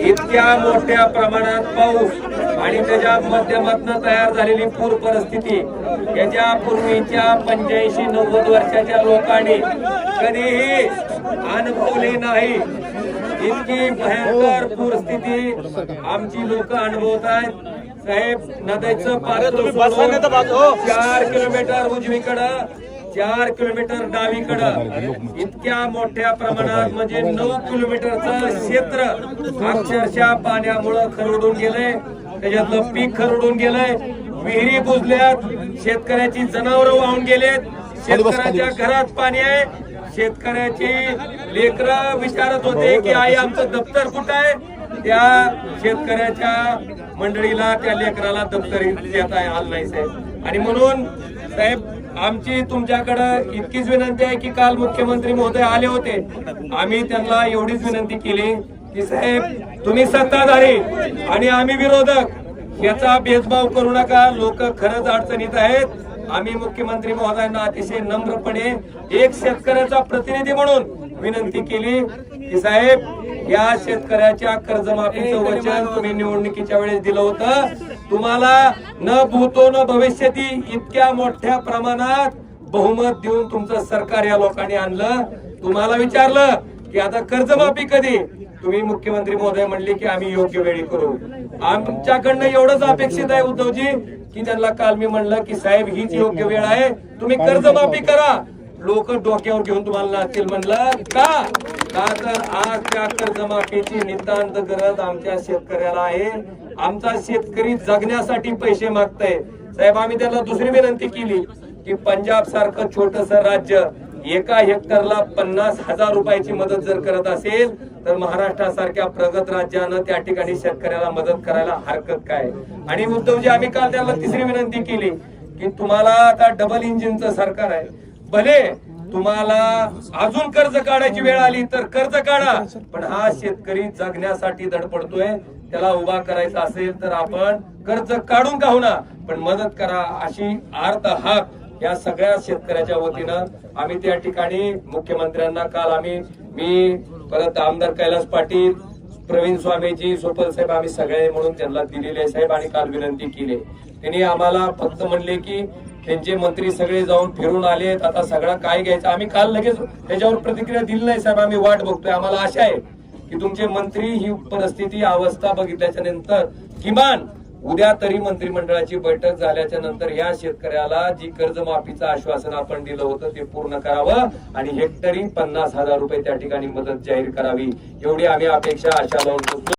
इतक्या मोठ्या प्रमाणात पाऊस आणि त्याच्या माध्यमातून तयार झालेली पूर परिस्थिती याच्या पूर्वीच्या पंच्याऐंशी नव्वद वर्षाच्या लोकांनी कधीही अनुभवली नाही. इतकी भयंकर पूरस्थिती आमची लोक अनुभवत आहेत साहेब नद्याचं पात्र चार किलोमीटर उजवीकडं चार किलोमीटर डावीकडं. इतक्या मोठ्या प्रमाणात म्हणजे नऊ किलोमीटरचं क्षेत्र अक्षरशः पाण्यामुळं खरडून गेलंय. त्याच्यातलं पीक खरडून गेलंय. विहिरी बुजल्यात. शेतकऱ्याची जनावरं वाहून गेलेत. शेतकऱ्याच्या घरात पाणी आहे. शेतकऱ्याची लेकरं विचारत होते की आई आमचं दप्तर कुठं आहे? त्या शेतकऱ्याच्या मंडळीला त्या लेकराला दप्तर देता आलं नाही साहेब. आणि म्हणून साहेब आमची तुमच्याकडं इतकीच विनंती आहे की काल मुख्यमंत्री महोदय आले होते. आम्ही त्यांना एवढीच विनंती केली की साहेब तुम्ही सत्ताधारी आणि आम्ही विरोधक याचा भेदभाव करू नका. लोक खरंच अडचणीत आहेत. आम्ही मुख्यमंत्री महोदयांना अतिशय नम्रपणे एक शेतकऱ्याचा प्रतिनिधी म्हणून विनंती केली की साहेब या शेतकऱ्याच्या कर्जमाफीचं वचन तुम्ही निवडणुकीच्या वेळेस दिलं होतं. तुम्हाला न भूतो न भविष्यती इतक्या मोठ्या प्रमाणात बहुमत देऊन तुमचं सरकार या लोकांनी आणलं. तुम्हाला विचारलं की आता कर्जमाफी कधी? तुम्ही मुख्यमंत्री महोदय म्हणले की आम्ही योग्य वेळी करू. आमच्याकडनं एवढंच अपेक्षित आहे उद्धवजी की त्यांना काल मी म्हणलं की साहेब हीच योग्य वेळ आहे. तुम्ही कर्जमाफी करा. लोक डोक्यावर घेऊन तुम्हाला नाचतील म्हणलं. का? का तर आज त्या कर्जमाफीची नितांत गरज आमच्या शेतकऱ्याला आहे. आमचा शेतकरी जगण्यासाठी पैसे मागताय. साहेब आम्ही त्याला दुसरी विनंती केली की पंजाब सारखं छोटस राज्य एका हेक्टरला पन्नास हजार रुपयाची मदत जर करत असेल तर महाराष्ट्रासारख्या प्रगत राज्यानं त्या ठिकाणी शेतकऱ्याला मदत करायला हरकत काय? आणि उद्धवजी आम्ही काल त्याला तिसरी विनंती केली की तुम्हाला आता डबल इंजिनचं सरकार आहे. भले तुम्हाला अजून कर्ज काढायची वेळ आली तर कर्ज काढा. पण हा शेतकरी जगण्यासाठी धडपडतोय. त्याला उभा करायचा असेल तर आपण कर्ज काढून का होणार पण मदत करा अशी अर्थ हाक या सगळ्या शेतकऱ्याच्या वतीनं आम्ही त्या ठिकाणी मुख्यमंत्र्यांना काल आम्ही मी परत आमदार कैलास पाटील प्रवीण स्वामीजी सोपल साहेब आम्ही सगळे म्हणून त्यांना दिलेले साहेब आणि काल विनंती केली. त्यांनी आम्हाला फक्त म्हणले की त्यांचे मंत्री सगळे जाऊन फिरून आलेत आता सगळं काय घ्यायचं? आम्ही काल लगेच त्याच्यावर प्रतिक्रिया दिली नाही साहेब. आम्ही वाट बघतोय. आम्हाला आशा आहे की तुमचे मंत्री ही परिस्थिती अवस्था बघितल्याच्या नंतर किमान उद्या तरी मंत्रिमंडळाची बैठक झाल्याच्यानंतर या शेतकऱ्याला जी कर्जमाफीचं आश्वासन आपण दिलं होतं ते पूर्ण करावं आणि हेक्टरी पन्नास हजार रुपये त्या ठिकाणी मदत जाहीर करावी. एवढी आम्ही अपेक्षा आशा लावून